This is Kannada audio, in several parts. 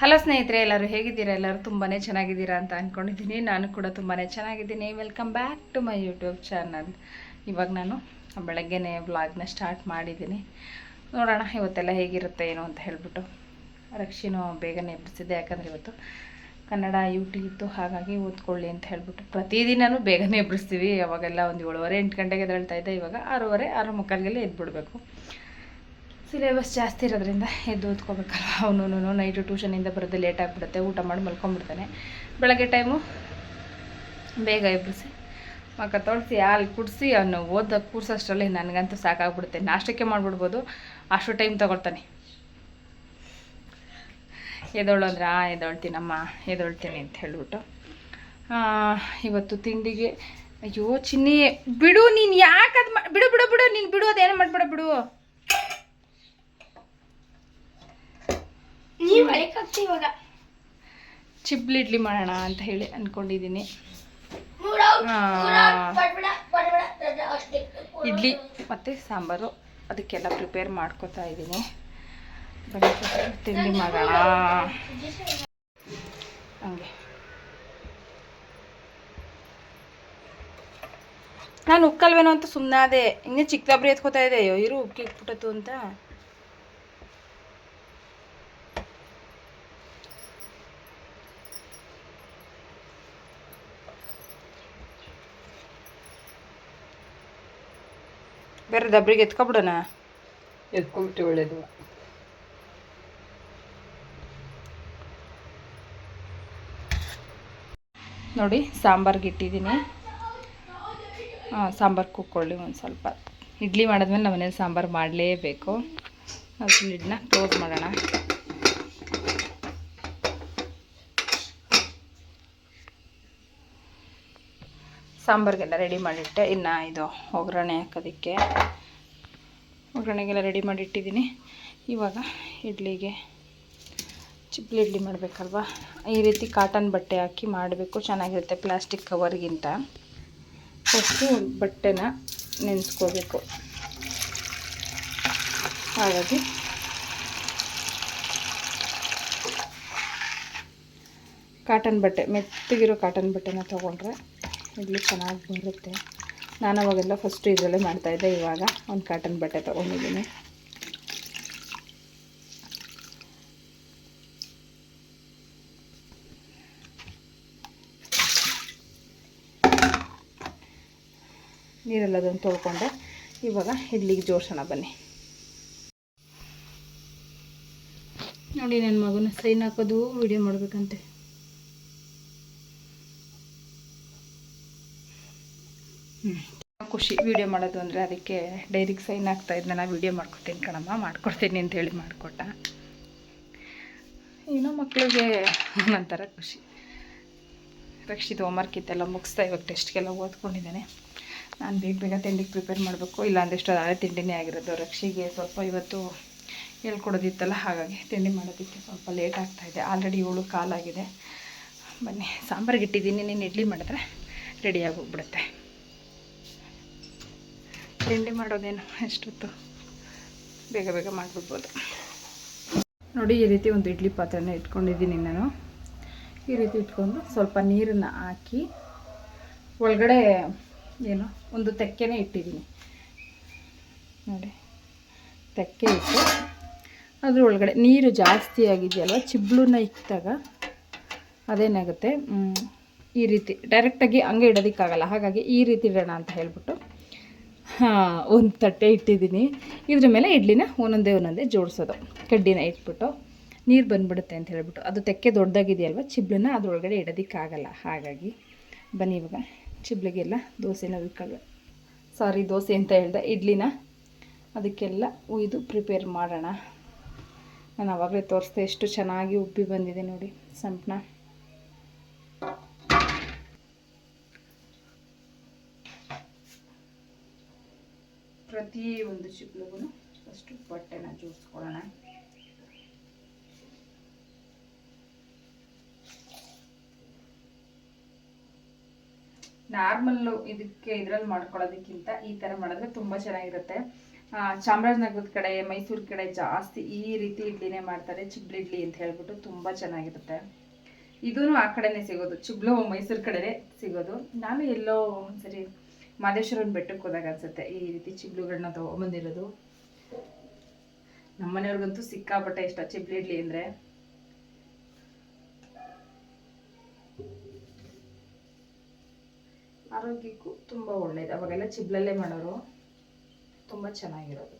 ಹಲೋ ಸ್ನೇಹಿತರೆ, ಎಲ್ಲರೂ ಹೇಗಿದ್ದೀರಾ? ಎಲ್ಲರೂ ತುಂಬಾ ಚೆನ್ನಾಗಿದ್ದೀರಾ ಅಂತ ಅಂದ್ಕೊಂಡಿದ್ದೀನಿ ನಾನು ಕೂಡ ತುಂಬಾ ಚೆನ್ನಾಗಿದ್ದೀನಿ. Welcome back to my YouTube channel ಇವಾಗ ನಾನು ಬೆಳಗ್ಗೆನೇ ವ್ಲಾಗ್ನ ಸ್ಟಾರ್ಟ್ ಮಾಡಿದ್ದೀನಿ. ನೋಡೋಣ ಇವತ್ತೆಲ್ಲ ಹೇಗಿರುತ್ತೆ, ಏನು ಅಂತ ಹೇಳ್ಬಿಟ್ಟು. ರಕ್ಷಿನೂ ಬೇಗನೆ ಎಬ್ಬಿಸಿದ್ದೆ, ಯಾಕಂದರೆ ಇವತ್ತು ಕನ್ನಡ ಯೂಟಿ ಇತ್ತು. ಹಾಗಾಗಿ ಓದ್ಕೊಳ್ಳಿ ಅಂತ ಹೇಳ್ಬಿಟ್ಟು ಪ್ರತಿದಿನವೂ ಬೇಗನೆ ಎಬ್ಬಿಸ್ತೀವಿ. ಅವಾಗೆಲ್ಲ ಒಂದು ಏಳುವರೆ, ಎಂಟು ಗಂಟೆಗೆ ಎದ್ದೇಳ್ತಾ ಇದ್ದೆ. ಇವಾಗ ಆರೂವರೆ, ಆರು ಮುಕ್ಕಾಲ್ಗೆಲ್ಲ ಎದ್ಬಿಡ್ಬೇಕು. ಸಿಲೆಬಸ್ ಜಾಸ್ತಿ ಇರೋದ್ರಿಂದ ಎದ್ದು ಓದ್ಕೋಬೇಕಲ್ಲ ಅವನು ನೈಟು ಟ್ಯೂಷನಿಂದ ಬರೋದು ಲೇಟ್ ಆಗಿಬಿಡುತ್ತೆ, ಊಟ ಮಾಡಿ ಮಲ್ಕೊಂಡ್ಬಿಡ್ತಾನೆ. ಬೆಳಗ್ಗೆ ಟೈಮು ಬೇಗ ಎಬ್ಬಿಸಿ ಮಕ್ಕ ತೊಳಿಸಿ, ಹಾಲು ಕುಡಿಸಿ, ಅವನು ಓದ ಕೂರ್ಸೋಷ್ಟರಲ್ಲಿ ನನಗಂತೂ ಸಾಕಾಗ್ಬಿಡುತ್ತೆ. ನಾಷ್ಟಕ್ಕೆ ಮಾಡಿಬಿಡ್ಬೋದು, ಅಷ್ಟು ಟೈಮ್ ತೊಗೊಳ್ತಾನೆ. ಎದೋಳು ಅಂದ್ರೆ, ಆ, ಎದೊಳ್ತೀನಮ್ಮ, ಎದೊಳ್ತೀನಿ ಅಂತ ಹೇಳ್ಬಿಟ್ಟು ಇವತ್ತು ತಿಂಡಿಗೆ, ಅಯ್ಯೋ ಚಿನ್ನಿ, ಬಿಡು, ನೀನು ಯಾಕೆ ಅದು ಬಿಡು ಬಿಡು ಬಿಡು, ನೀನು ಬಿಡು, ಅದೇನು ಮಾಡಿಬಿಡ ಬಿಡು. ನೀವ್ ಬಳಿಕತ್ತಿ ಇವಾಗ. ಚಿಬ್ಲಿ ಇಡ್ಲಿ ಮಾಡೋಣ ಅಂತ ಹೇಳಿ ಅನ್ಕೊಂಡಿದ್ದೀನಿ. ಇಡ್ಲಿ ಮತ್ತು ಸಾಂಬಾರು ಅದಕ್ಕೆಲ್ಲ ಪ್ರಿಪೇರ್ ಮಾಡ್ಕೋತಾ ಇದ್ದೀನಿ. ಬನ್ನಿ ತಿಂಡಿ ಮಾಡೋಣ. ಹಂಗೆ. ನಾನು ಉಕ್ಕಲ್ವೇನೋ ಅಂತ ಸುಮ್ಮನಾದೆ ಇನ್ನೇ ಚಿಕ್ಕದಾಬ್ರಿ ಎತ್ಕೋತಾ ಇದೆ ಅಯ್ಯೋ ಇರು ಉಕ್ಕಿ ಇಟ್ಬಿಟ್ಟತು ಅಂತ. ಬೇರೆ ದಬ್ರಿಗೆ ಎತ್ಕೊಬಿಡೋಣ? ಎತ್ಕೊಂಬಿಟ್ಟು ಒಳ್ಳೇದು. ನೋಡಿ ಸಾಂಬಾರ್ಗೆ ಇಟ್ಟಿದ್ದೀನಿ. ಸಾಂಬಾರು ಕುಕ್ಕೊಳ್ಳಿ ಒಂದು ಸ್ವಲ್ಪ. ಇಡ್ಲಿ ಮಾಡಿದ್ಮೇಲೆ ನಮ್ಮ ಮನೇಲಿ ಸಾಂಬಾರು ಮಾಡಲೇಬೇಕು. ಅದ್ರ ಕ್ಲೋಸ್ ಮಾಡೋಣ. ಸಾಂಬಾರಿಗೆಲ್ಲ ರೆಡಿ ಮಾಡಿಟ್ಟೆ. ಇನ್ನು ಇದು ಒಗ್ಗರಣೆ ಹಾಕೋದಕ್ಕೆ. ಒಗ್ಗರಣೆಗೆಲ್ಲ ರೆಡಿ ಮಾಡಿಟ್ಟಿದ್ದೀನಿ. ಇವಾಗ ಇಡ್ಲಿಗೆ ಚಿಪ್ಲಿ ಇಡ್ಲಿ ಮಾಡಬೇಕಲ್ವಾ? ಈ ರೀತಿ ಕಾಟನ್ ಬಟ್ಟೆ ಹಾಕಿ ಮಾಡಬೇಕು. ಚೆನ್ನಾಗಿರುತ್ತೆ ಪ್ಲಾಸ್ಟಿಕ್ ಕವರ್ಗಿಂತ ಫಸ್ಟು ಬಟ್ಟೆನ ನೆನೆಸ್ಕೋಬೇಕು. ಹಾಗಾಗಿ ಕಾಟನ್ ಬಟ್ಟೆ, ಮೆತ್ತಗಿರೋ ಕಾಟನ್ ಬಟ್ಟೆನ ತೊಗೊಂಡ್ರೆ ಇಡ್ಲಿ ಚೆನ್ನಾಗಿ ಬರುತ್ತೆ. ನಾನು ಅವಾಗೆಲ್ಲ ಫಸ್ಟು ಇದರಲ್ಲೇ ಮಾಡ್ತಾಯಿದ್ದೆ ಇವಾಗ ಒಂದು ಕಾಟನ್ ಬಟ್ಟೆ ತೊಗೊಂಡಿದ್ದೀನಿ. ನೀರೆಲ್ಲದನ್ನು ತೊಳ್ಕೊಂಡೆ. ಇವಾಗ ಇಡ್ಲಿಗೆ ಜೋಡಿಸೋಣ ಬನ್ನಿ. ನೋಡಿ ನನ್ನ ಮಗನ ಸೈನ್ ಹಾಕೋದು ವಿಡಿಯೋ ಮಾಡಬೇಕಂತೆ. ಖುಷಿ ವಿಡಿಯೋ ಮಾಡೋದು ಅಂದರೆ ಅದಕ್ಕೆ ಡೈರಿಗೆ ಸೈನ್ ಆಗ್ತಾ ನಾನು ವಿಡಿಯೋ ಮಾಡ್ಕೊತೀನಿ ಕಣಮ್ಮ, ಮಾಡ್ಕೊಡ್ತೀನಿ ಅಂತ ಹೇಳಿ ಮಾಡಿಕೊಟ್ಟ. ಏನೋ ಮಕ್ಕಳಿಗೆ ಒಂಥರ ಖುಷಿ. ರಕ್ಷಿತ್ ಹೋಮ್ವರ್ಕ್ ಇತ್ತೆಲ್ಲ ಮುಗಿಸ್ತಾ ಇವಾಗ ಟೆಸ್ಟ್ಗೆಲ್ಲ ಓದ್ಕೊಂಡಿದ್ದೇನೆ. ನಾನು ಬೇಗ ಬೇಗ ತಿಂಡಿಗೆ ಪ್ರಿಪೇರ್ ಮಾಡಬೇಕು ಇಲ್ಲ ಅಂದಿಷ್ಟು ಅದೇ ತಿಂಡಿನೇ ಆಗಿರೋದು. ರಕ್ಷಿಗೆ ಸ್ವಲ್ಪ ಇವತ್ತು ಹೇಳ್ಕೊಡೋದಿತ್ತಲ್ಲ, ಹಾಗಾಗಿ ತಿಂಡಿ ಮಾಡೋದಕ್ಕೆ ಸ್ವಲ್ಪ ಲೇಟ್ ಆಗ್ತಾಯಿದೆ ಆಲ್ರೆಡಿ ಏಳು ಕಾಲಾಗಿದೆ. ಬನ್ನಿ, ಸಾಂಬಾರಿಗೆ ಇಟ್ಟಿದ್ದೀನಿ. ನೀನು ಇಡ್ಲಿ ಮಾಡಿದ್ರೆ ರೆಡಿಯಾಗಿ ಹೋಗ್ಬಿಡುತ್ತೆ. ತಿಂಡಿ ಮಾಡೋದೇನು? ಎಷ್ಟೊತ್ತು? ಬೇಗ ಬೇಗ ಮಾಡಿಬಿಡ್ಬೋದು. ನೋಡಿ, ಈ ರೀತಿ ಒಂದು ಇಡ್ಲಿ ಪಾತ್ರೆನ ಇಟ್ಕೊಂಡಿದ್ದೀನಿ ನಾನು. ಈ ರೀತಿ ಇಟ್ಕೊಂಡು ಸ್ವಲ್ಪ ನೀರನ್ನು ಹಾಕಿ, ಒಳಗಡೆ ಏನು, ಒಂದು ತೆಕ್ಕೆನೇ ಇಟ್ಟಿದ್ದೀನಿ. ನೋಡಿ, ತೆಕ್ಕೆ ಇಟ್ಟು, ಅದ್ರ ಒಳಗಡೆ ನೀರು ಜಾಸ್ತಿ ಆಗಿದೆಯಲ್ವ ಚಿಬ್ಳನ್ನ ಇಕ್ಕಿದಾಗ ಅದೇನಾಗುತ್ತೆ ಈ ರೀತಿ ಡೈರೆಕ್ಟಾಗಿ ಹಂಗೆ ಇಡೋದಕ್ಕಾಗಲ್ಲ. ಹಾಗಾಗಿ ಈ ರೀತಿ ಇಡೋಣ ಅಂತ ಹೇಳ್ಬಿಟ್ಟು ಒಂದು ತಟ್ಟೆ ಇಟ್ಟಿದ್ದೀನಿ. ಇದ್ರ ಮೇಲೆ ಇಡ್ಲಿನ ಒಂದೊಂದೇ ಒಂದೊಂದೇ ಜೋಡಿಸೋದು. ಕಡ್ಡಿನ ಇಟ್ಬಿಟ್ಟು ನೀರು ಬಂದ್ಬಿಡುತ್ತೆ ಅಂತ ಹೇಳ್ಬಿಟ್ಟು. ಅದು ತೆಕ್ಕೆ ದೊಡ್ಡದಾಗಿದೆಯಲ್ವ? ಚಿಬ್ಳನ್ನ ಅದರೊಳಗಡೆ ಇಡೋದಕ್ಕಾಗಲ್ಲ. ಹಾಗಾಗಿ ಬನ್ನಿ ಇವಾಗ. ಚಿಬ್ಳಿಗೆಲ್ಲ ದೋಸೆನ ಉಯ್ಕೊಳ್ಳೆ ಸಾರಿ, ದೋಸೆ ಅಂತ ಹೇಳ್ದೆ. ಇಡ್ಲಿನ ಅದಕ್ಕೆಲ್ಲ ಉಯ್ದು ಪ್ರಿಪೇರ್ ಮಾಡೋಣ. ನಾನು ಆವಾಗಲೇ ತೋರಿಸ್ದೆ, ಎಷ್ಟು ಚೆನ್ನಾಗಿ ಉಬ್ಬಿ ಬಂದಿದೆ ನೋಡಿ ಸಂಪಣ ಪ್ರತಿ ಒಂದು ಚಿಪ್ಲಿಗೂ ಫಸ್ಟು ಬಟ್ಟೆನ ಜೋಡಿಸ್ಕೊಳ್ಳೋಣ. ನಾರ್ಮಲ್ಲು ಇದಕ್ಕೆ ಇದ್ರಲ್ಲಿ ಮಾಡ್ಕೊಳ್ಳೋದಕ್ಕಿಂತ ಈ ಥರ ಮಾಡಿದ್ರೆ ತುಂಬ ಚೆನ್ನಾಗಿರುತ್ತೆ. ಚಾಮರಾಜನಗರದ ಕಡೆ, ಮೈಸೂರು ಕಡೆ ಜಾಸ್ತಿ ಈ ರೀತಿ ಇಡ್ಲಿನೇ ಮಾಡ್ತಾರೆ. ಚಿಬ್ಳಿ ಇಡ್ಲಿ ಅಂತ ಹೇಳ್ಬಿಟ್ಟು ತುಂಬ ಚೆನ್ನಾಗಿರುತ್ತೆ. ಇದೂ ಆ ಕಡೆನೇ ಸಿಗೋದು. ಚಿಬ್ಳು ಮೈಸೂರು ಕಡೆನೇ ಸಿಗೋದು. ನಾನು ಎಲ್ಲೋ ಒಂದ್ಸರಿ ಮಾದೇಶ್ವರನ ಬೆಟ್ಟಕ್ಕೆ ಹೋದಾಗ ಅನ್ಸುತ್ತೆ, ಈ ರೀತಿ ಚಿಬ್ಲುಗಳನ್ನ ತೊಗೊಂಬಂದಿರೋದು. ನಮ್ಮನೆಯವ್ರಿಗಂತೂ ಸಿಕ್ಕಾಪಟ್ಟೆ ಇಷ್ಟ ಚಿಬ್ಲಿ ಇಡ್ಲಿ ಅಂದರೆ. ಆರೋಗ್ಯಕ್ಕೂ ತುಂಬ ಒಳ್ಳೇದು, ಅವಾಗೆಲ್ಲ ಚಿಬ್ಲಲ್ಲೇ ಮಾಡೋರು. ತುಂಬ ಚೆನ್ನಾಗಿರೋದು.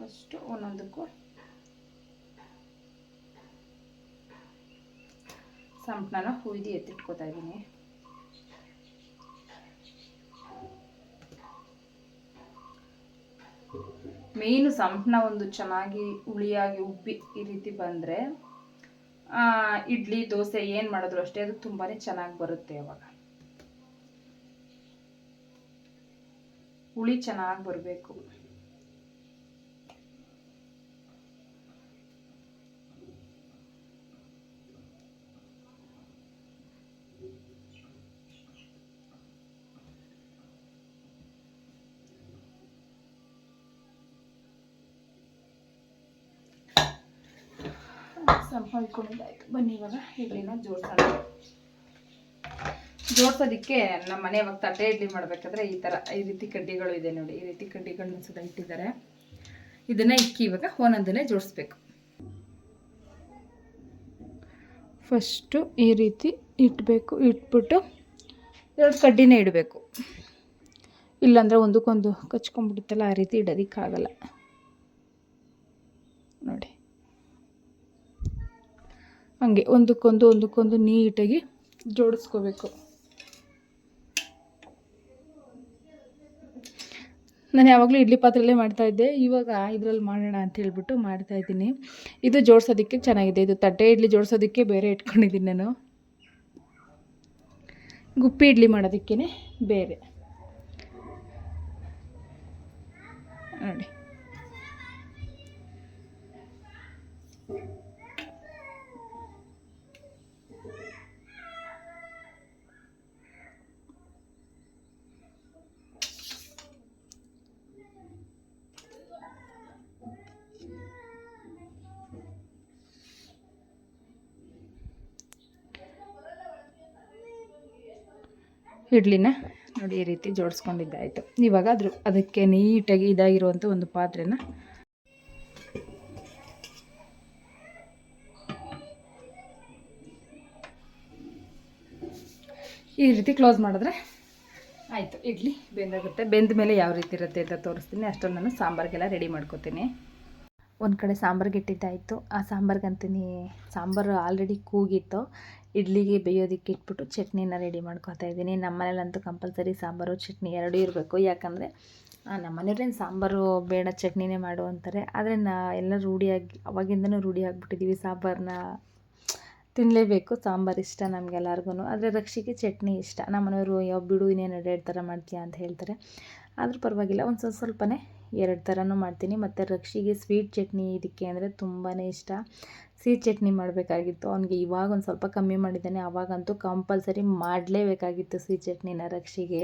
ಫಸ್ಟು ಒಂದೊಂದಕ್ಕೂ ಸಂಪಣನ ಹುಯ್ದು ಎತ್ತಿಟ್ಕೋತಾ ಇದ್ದೀನಿ. ಮೇಯ್ನು ಸಂಪಣ ಒಂದು ಚೆನ್ನಾಗಿ ಹುಳಿಯಾಗಿ ಉಬ್ಬಿ ಈ ರೀತಿ ಬಂದರೆ ಇಡ್ಲಿ, ದೋಸೆ ಏನು ಮಾಡಿದ್ರು ಅಷ್ಟೇ, ಅದು ತುಂಬಾ ಚೆನ್ನಾಗಿ ಬರುತ್ತೆ ಅವಾಗ. ಹುಳಿ ಚೆನ್ನಾಗಿ ಬರಬೇಕು. ಸಂಪಾದಿಕೊಂಡಿದ್ದಾಯ್ತು ಬನ್ನಿ ಇವಾಗ ಇಡ್ಲಿನ ಜೋಡ್ಸೋಣ. ಜೋಡ್ಸೋದಕ್ಕೆ ನಮ್ಮ ಮನೆ ಇವಾಗ ತಟ್ಟೆ ಇಡ್ಲಿ ಮಾಡಬೇಕಾದ್ರೆ ಈ ಥರ ಈ ರೀತಿ ಕಡ್ಡಿಗಳು ಇದೆ ನೋಡಿ. ಈ ರೀತಿ ಕಡ್ಡಿಗಳನ್ನ ಸುದ ಇಟ್ಟಿದ್ದಾರೆ. ಇದನ್ನ ಇಕ್ಕಿ ಇವಾಗ ಒಂದೊಂದನ್ನೇ ಜೋಡಿಸ್ಬೇಕು. ಫಸ್ಟು ಈ ರೀತಿ ಇಟ್ಬೇಕು. ಇಟ್ಬಿಟ್ಟು ಎರಡು ಕಡ್ಡಿನೇ ಇಡಬೇಕು. ಇಲ್ಲಾಂದರೆ ಒಂದಕ್ಕೊಂದು ಕಚ್ಕೊಂಡ್ಬಿಡುತ್ತಲ್ಲ, ಆ ರೀತಿ ಇಡೋದಕ್ಕಾಗಲ್ಲ. ನೋಡಿ. ಹಂಗೆ ಒಂದಕ್ಕೊಂದು ಒಂದಕ್ಕೊಂದು ನೀಟಾಗಿ ಜೋಡಿಸ್ಕೋಬೇಕು. ನಾನು ಯಾವಾಗಲೂ ಇಡ್ಲಿ ಪಾತ್ರೆಯಲ್ಲೇ ಮಾಡ್ತಾ ಇದ್ದೆ. ಇವಾಗ ಇದರಲ್ಲಿ ಮಾಡೋಣ ಅಂತ ಹೇಳ್ಬಿಟ್ಟು ಮಾಡ್ತಾಯಿದ್ದೀನಿ ಇದು ಜೋಡಿಸೋದಕ್ಕೆ ಚೆನ್ನಾಗಿದೆ. ಇದು ತಟ್ಟೆ ಇಡ್ಲಿ ಜೋಡಿಸೋದಕ್ಕೆ ಬೇರೆ ಇಟ್ಕೊಂಡಿದ್ದೀನಿ ನಾನು. ಗುಪ್ಪಿ ಇಡ್ಲಿ ಮಾಡೋದಕ್ಕೇ ಬೇರೆ ನೋಡಿ ಇಡ್ಲಿನ ನೋಡಿ ಈ ರೀತಿ ಜೋಡಿಸ್ಕೊಂಡಿದ್ದಾಯಿತು. ಇವಾಗ ಅದ್ರ ಅದಕ್ಕೆ ನೀಟಾಗಿ ಇದಾಗಿರುವಂಥ ಒಂದು ಪಾತ್ರೆನ ಈ ರೀತಿ ಕ್ಲೋಸ್ ಮಾಡಿದ್ರೆ ಆಯಿತು. ಇಡ್ಲಿ ಬೆಂದಾಗುತ್ತೆ. ಬೆಂದ ಮೇಲೆ ಯಾವ ರೀತಿ ಇರುತ್ತೆ ಅಂತ ತೋರಿಸ್ತೀನಿ. ಅಷ್ಟರಲ್ಲಿ ನಾನು ಸಾಂಬಾರ್ಗೆಲ್ಲ ರೆಡಿ ಮಾಡ್ಕೋತೀನಿ. ಒಂದು ಕಡೆ ಸಾಂಬಾರ್ಗೆ ಇಟ್ಟಿದ್ದಾಯಿತು. ಆ ಸಾಂಬಾರ್ಗಂತೀನಿ ಸಾಂಬಾರು ಆಲ್ರೆಡಿ ಕೂಗಿತ್ತು. ಇಡ್ಲಿಗೆ ಬೇಯೋದಕ್ಕೆ ಇಟ್ಬಿಟ್ಟು ಚಟ್ನಿನ ರೆಡಿ ಮಾಡ್ಕೊತಾ ಇದ್ದೀನಿ. ನಮ್ಮ ಮನೇಲಂತೂ ಕಂಪಲ್ಸರಿ ಸಾಂಬಾರು, ಚಟ್ನಿ ಎರಡೂ ಇರಬೇಕು. ಯಾಕಂದರೆ ನಮ್ಮ ಮನೆಯವ್ರೇನು ಸಾಂಬಾರು ಬೇಡ, ಚಟ್ನಿನೇ ಮಾಡು ಅಂತಾರೆ. ಆದರೆ ನಾ ಎಲ್ಲ ರೂಢಿಯಾಗಿ, ಅವಾಗಿಂದನೂ ರೂಢಿ ಆಗಿಬಿಟ್ಟಿದ್ದೀವಿ ಸಾಂಬಾರನ್ನ ತಿನ್ನಲೇಬೇಕು ಸಾಂಬಾರು ಇಷ್ಟ ನಮಗೆಲ್ಲರಿಗೂ ಆದರೆ ರಕ್ಷಿಗೆ ಚಟ್ನಿ ಇಷ್ಟ. ನಮ್ಮ ಮನೆಯವರು ಯಾವ ಬಿಡು, ಇನ್ನೇನು ಎರಡು ಥರ ಮಾಡ್ತೀಯಾ? ಅಂತ ಹೇಳ್ತಾರೆ. ಆದರೂ ಪರವಾಗಿಲ್ಲ. ಒಂದು ಸ್ವಲ್ಪ ಸ್ವಲ್ಪನೇ ಎರಡು ಥರನೂ ಮಾಡ್ತೀನಿ. ಮತ್ತು ರಕ್ಷಿಗೆ ಸ್ವೀಟ್ ಚಟ್ನಿ ಇದಕ್ಕೆ ಅಂದರೆ ತುಂಬಾ ಇಷ್ಟ. ಸಿಹಿ ಚಟ್ನಿ ಮಾಡಬೇಕಾಗಿತ್ತು. ಅವನಿಗೆ ಇವಾಗ ಒಂದು ಸ್ವಲ್ಪ ಕಮ್ಮಿ ಮಾಡಿದ್ದಾನೆ. ಆವಾಗಂತೂ ಕಂಪಲ್ಸರಿ ಮಾಡಲೇಬೇಕಾಗಿತ್ತು ಸಿಹಿ ಚಟ್ನಿನ ರಕ್ಷಿಗೆ.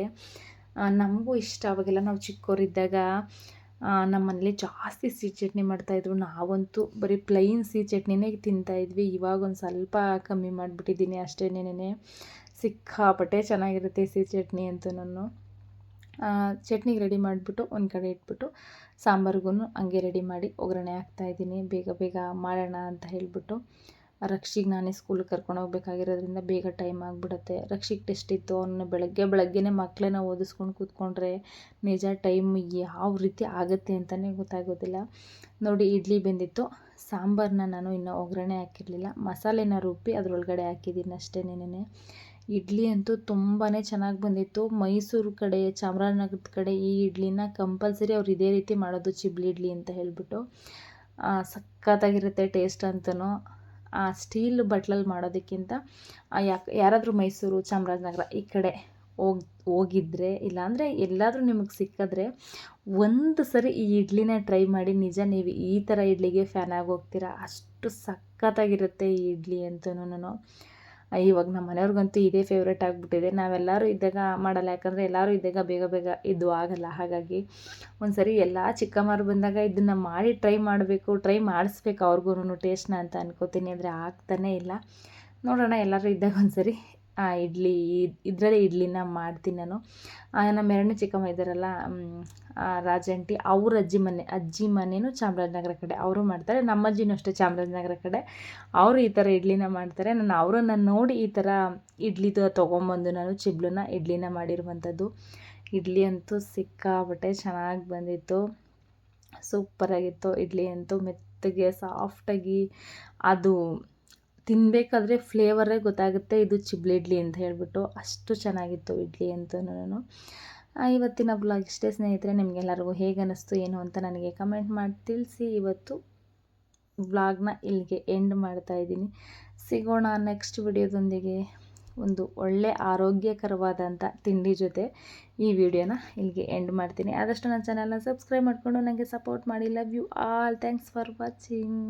ನಮಗೂ ಇಷ್ಟ ಅವಾಗೆಲ್ಲ ನಾವು ಚಿಕ್ಕವರಿದ್ದಾಗ ನಮ್ಮ ಮನೇಲಿ ಜಾಸ್ತಿ ಸಿಹಿ ಚಟ್ನಿ ಮಾಡ್ತಾಯಿದ್ರು ನಾವಂತೂ ಬರೀ ಪ್ಲೈನ್ ಸಿಹಿ ಚಟ್ನಿನೇ ತಿಂತಾಯಿದ್ವಿ ಇವಾಗ ಒಂದು ಸ್ವಲ್ಪ ಕಮ್ಮಿ ಮಾಡಿಬಿಟ್ಟಿದ್ದೀನಿ ಅಷ್ಟೇನೇನೆ ಸಿಕ್ಕಾಪಟ್ಟೆ ಚೆನ್ನಾಗಿರುತ್ತೆ ಸಿಹಿ ಚಟ್ನಿ ಅಂತ ನಾನು ಚಟ್ನಿಗೆ ರೆಡಿ ಮಾಡಿಬಿಟ್ಟು ಒಂದು ಕಡೆ ಇಟ್ಬಿಟ್ಟು ಸಾಂಬಾರಿಗೂ ಹಂಗೆ ರೆಡಿ ಮಾಡಿ ಒಗ್ಗರಣೆ ಹಾಕ್ತಾಯಿದ್ದೀನಿ ಬೇಗ ಬೇಗ ಮಾಡೋಣ ಅಂತ ಹೇಳಿಬಿಟ್ಟು ರಕ್ಷಿಗೆ ನಾನೇ ಸ್ಕೂಲಿಗೆ ಕರ್ಕೊಂಡು ಹೋಗ್ಬೇಕಾಗಿರೋದ್ರಿಂದ ಬೇಗ ಟೈಮ್ ಆಗಿಬಿಡುತ್ತೆ. ರಕ್ಷಿಗೆ ಟೆಸ್ಟ್ ಇತ್ತು. ಅವನ್ನ ಬೆಳಗ್ಗೆ ಬೆಳಗ್ಗೆನೇ ಮಕ್ಕಳನ್ನ ಓದಿಸ್ಕೊಂಡು ಕೂತ್ಕೊಂಡ್ರೆ ನಿಜ ಟೈಮ್ ಯಾವ ರೀತಿ ಆಗುತ್ತೆ ಅಂತಲೇ ಗೊತ್ತಾಗೋದಿಲ್ಲ. ನೋಡಿ, ಇಡ್ಲಿ ಬೆಂದಿತ್ತು. ಸಾಂಬಾರನ್ನ ನಾನು ಇನ್ನೂ ಒಗ್ಗರಣೆ ಹಾಕಿರಲಿಲ್ಲ. ಮಸಾಲೆನ ರುಬ್ಬಿ ಅದರೊಳಗಡೆ ಹಾಕಿದ್ದೀನಿ ಅಷ್ಟೇನೇನೆ ಇಡ್ಲಿ ಅಂತೂ ತುಂಬಾ ಚೆನ್ನಾಗಿ ಬಂದಿತ್ತು. ಮೈಸೂರು ಕಡೆ, ಚಾಮರಾಜನಗರದ ಕಡೆ ಈ ಇಡ್ಲಿನ ಕಂಪಲ್ಸರಿ ಅವ್ರು ಇದೇ ರೀತಿ ಮಾಡೋದು ಚಿಬ್ಲಿ ಇಡ್ಲಿ ಅಂತ ಹೇಳಿಬಿಟ್ಟು. ಸಖತ್ತಾಗಿರುತ್ತೆ ಟೇಸ್ಟ್ ಅಂತಲೂ ಆ, ಸ್ಟೀಲ್ ಬಟ್ಲಲ್ಲಿ ಮಾಡೋದಕ್ಕಿಂತ ಯಾಕೆ, ಯಾರಾದರೂ ಮೈಸೂರು, ಚಾಮರಾಜನಗರ ಈ ಕಡೆ ಹೋಗಿ, ಹೋಗಿದ್ರೆ, ಇಲ್ಲಾಂದರೆ ಎಲ್ಲಾದರೂ ನಿಮಗೆ ಸಿಕ್ಕಿದ್ರೆ ಒಂದು ಸರಿ ಈ ಇಡ್ಲಿನ ಟ್ರೈ ಮಾಡಿ. ನಿಜ ನೀವು ಈ ಥರ ಇಡ್ಲಿಗೆ ಫ್ಯಾನ್ ಆಗಿ ಹೋಗ್ತೀರಾ ಅಷ್ಟು ಸಖತ್ತಾಗಿರುತ್ತೆ ಈ ಇಡ್ಲಿ ಅಂತಲೂ ಇವಾಗ ನಮ್ಮ ಮನೆಯವ್ರಿಗಂತೂ ಇದೇ ಫೇವ್ರೇಟ್ ಆಗಿಬಿಟ್ಟಿದೆ. ನಾವೆಲ್ಲರೂ ಇದ್ದಾಗ ಮಾಡಲ್ಲ, ಯಾಕಂದರೆ ಎಲ್ಲರೂ ಇದ್ದಾಗ ಬೇಗ ಬೇಗ ಇದು ಆಗಲ್ಲ. ಹಾಗಾಗಿ ಒಂದು ಸರಿ ಎಲ್ಲ ಚಿಕ್ಕಮ್ಮರು ಬಂದಾಗ ಇದನ್ನು ಮಾಡಿ ಟ್ರೈ ಮಾಡಬೇಕು ಟ್ರೈ ಮಾಡಿಸ್ಬೇಕು ಅವ್ರಿಗೂ ಟೇಸ್ಟ್ನ ಅಂತ ಅನ್ಕೋತೀನಿ. ಅಂದರೆ ಆಗ್ತಾನೇ ಇಲ್ಲ. ನೋಡೋಣ, ಎಲ್ಲರೂ ಇದ್ದಾಗ ಒಂದು ಸರಿ ಆ ಇಡ್ಲಿ ಇದರಲ್ಲೇ ಇಡ್ಲಿನ ಮಾಡ್ತೀನಿ ನಾನು. ನಮ್ಮ ಎರಡನೇ ಚಿಕ್ಕಮ್ಮ ಇದ್ದಾರಲ್ಲ ರಾಜಂಟಿ ಅವ್ರ ಅಜ್ಜಿ ಮನೆ, ಅಜ್ಜಿ ಮನೆಯೂ ಚಾಮರಾಜನಗರ ಕಡೆ. ಅವರು ಮಾಡ್ತಾರೆ, ನಮ್ಮ ಅಜ್ಜಿನೂ ಅಷ್ಟೇ ಚಾಮರಾಜನಗರ ಕಡೆ. ಅವರು ಈ ಥರ ಇಡ್ಲಿನ ಮಾಡ್ತಾರೆ. ನಾನು ಅವರನ್ನು ನೋಡಿ ಈ ಥರ ಇಡ್ಲಿದು ತೊಗೊಂಬಂದು ನಾನು ಚಿಬ್ಲನ್ನ ಇಡ್ಲಿನ ಮಾಡಿರುವಂಥದ್ದು. ಇಡ್ಲಿ ಅಂತೂ ಸಿಕ್ಕಾಬಟ್ಟೆ ಚೆನ್ನಾಗಿ ಬಂದಿತ್ತು. ಸೂಪರಾಗಿತ್ತು. ಇಡ್ಲಿ ಅಂತೂ ಮೆತ್ತಗೆ ಸಾಫ್ಟಾಗಿ ಅದು ತಿನ್ನಬೇಕಾದ್ರೆ ಫ್ಲೇವರೇ ಗೊತ್ತಾಗುತ್ತೆ. ಇದು ಚಿಬ್ಲಿ ಇಡ್ಲಿ ಅಂತ ಹೇಳ್ಬಿಟ್ಟು ಅಷ್ಟು ಚೆನ್ನಾಗಿತ್ತು ಇಡ್ಲಿ ಅಂತ ನಾನು ಇವತ್ತಿನ ಬ್ಲಾಗ್ ಇಷ್ಟೇ ಸ್ನೇಹಿತರೆ, ನಿಮಗೆಲ್ಲರಿಗೂ ಹೇಗೆ ಅನ್ನಿಸ್ತು ಏನು ಅಂತ ನನಗೆ ಕಮೆಂಟ್ ಮಾಡಿ ತಿಳಿಸಿ. ಇವತ್ತು ಬ್ಲಾಗ್ನ ಇಲ್ಲಿಗೆ ಎಂಡ್ ಮಾಡ್ತಾ ಇದ್ದೀನಿ. ಸಿಗೋಣ ನೆಕ್ಸ್ಟ್ ವಿಡಿಯೋದೊಂದಿಗೆ ಒಂದು ಒಳ್ಳೆ ಆರೋಗ್ಯಕರವಾದಂಥ ತಿಂಡಿ ಜೊತೆ ಈ ವಿಡಿಯೋನ ಇಲ್ಲಿಗೆ ಎಂಡ್ ಮಾಡ್ತೀನಿ. ಆದಷ್ಟು ನನ್ನ ಚಾನಲ್ನ ಸಬ್ಸ್ಕ್ರೈಬ್ ಮಾಡಿಕೊಂಡು ನನಗೆ ಸಪೋರ್ಟ್ ಮಾಡಿ. Love you all thanks for watching